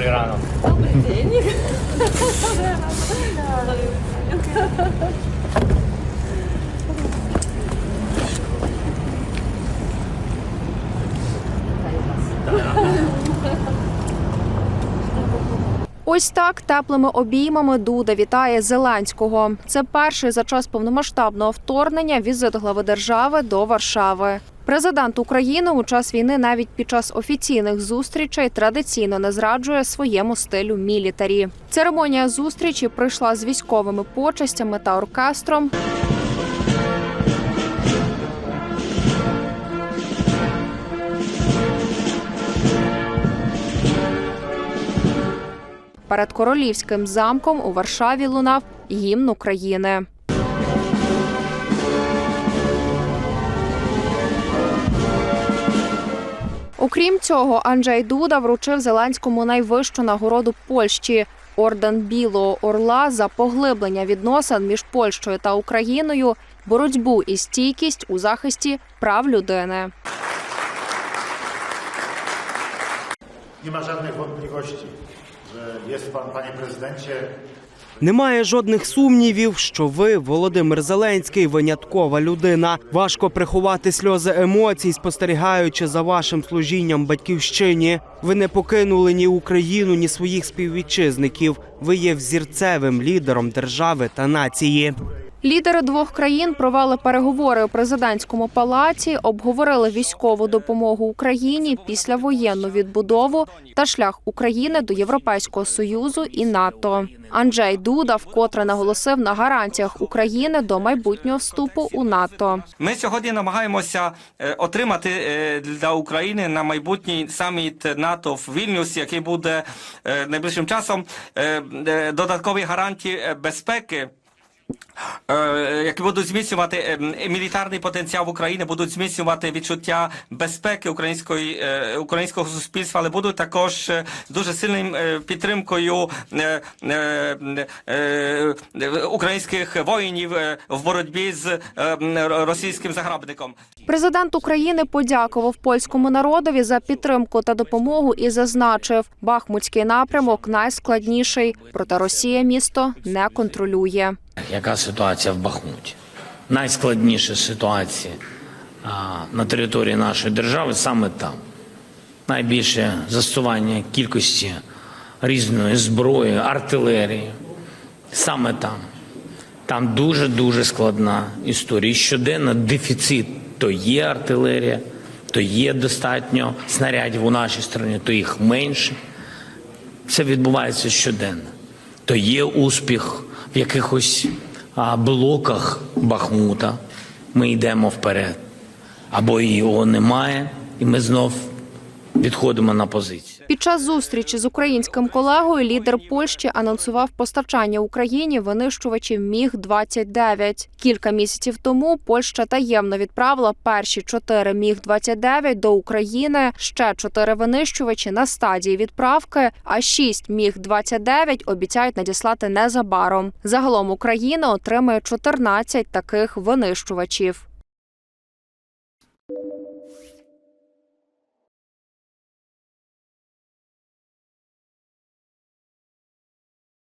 Добрий ранок. Ось так теплими обіймами Дуда вітає Зеленського. Це перший за час повномасштабного вторгнення візит глави держави до Варшави. Президент України у час війни навіть під час офіційних зустрічей традиційно не зраджує своєму стилю мілітарі. Церемонія зустрічі прийшла з військовими почестями та оркестром. Перед королівським замком у Варшаві лунав гімн України. Окрім цього, Анджей Дуда вручив Зеленському найвищу нагороду Польщі орден Білого Орла за поглиблення відносин між Польщею та Україною, боротьбу і стійкість у захисті прав людини. Ma żadnych wątpliwości, że jest pan, panie prezydencie, Немає жодних сумнівів, що ви, Володимир Зеленський, виняткова людина. Важко приховати сльози емоцій, спостерігаючи за вашим служінням батьківщині. Ви не покинули ні Україну, ні своїх співвітчизників. Ви є взірцевим лідером держави та нації. Лідери двох країн провели переговори у президентському палаці, обговорили військову допомогу Україні, післявоєнну відбудову та шлях України до Європейського союзу і НАТО. Анджей Дуда вкотре наголосив на гарантіях України до майбутнього вступу у НАТО. Ми сьогодні намагаємося е, отримати е, для України на майбутній саміт НАТО в Вільнюсі, який буде е, найближчим часом, додаткові гарантії безпеки. Е, Які будуть зміцнювати е, мілітарний потенціал України, будуть зміцнювати відчуття безпеки української е, українського суспільства, але будуть також дуже сильним підтримкою українських воїнів в боротьбі з російським загарбником. Президент України подякував польському народові за підтримку та допомогу і зазначив, Бахмутський напрямок найскладніший, проте Росія місто не контролює. Яка ситуація в Бахмуті? Найскладніша ситуація на території нашої держави саме там. Найбільше застосування кількості різної зброї, артилерії. Саме там. Там дуже-дуже складна історія. І Щоденно дефіцит то є артилерія, то є достатньо снарядів у нашій країні, то їх менше. Це відбувається щоденно. То є успіх в якихось блоках Бахмута. Ми йдемо вперед. Або його немає, і ми знов відходимо на позицію. Під час зустрічі з українським колегою лідер Польщі анонсував постачання Україні винищувачів Міг 29 Кілька місяців тому Польща таємно відправила перші чотири Міг 29 до України. Ще чотири винищувачі на стадії відправки. А шість Міг 29 обіцяють надіслати незабаром. Загалом Україна отримає 14 таких винищувачів.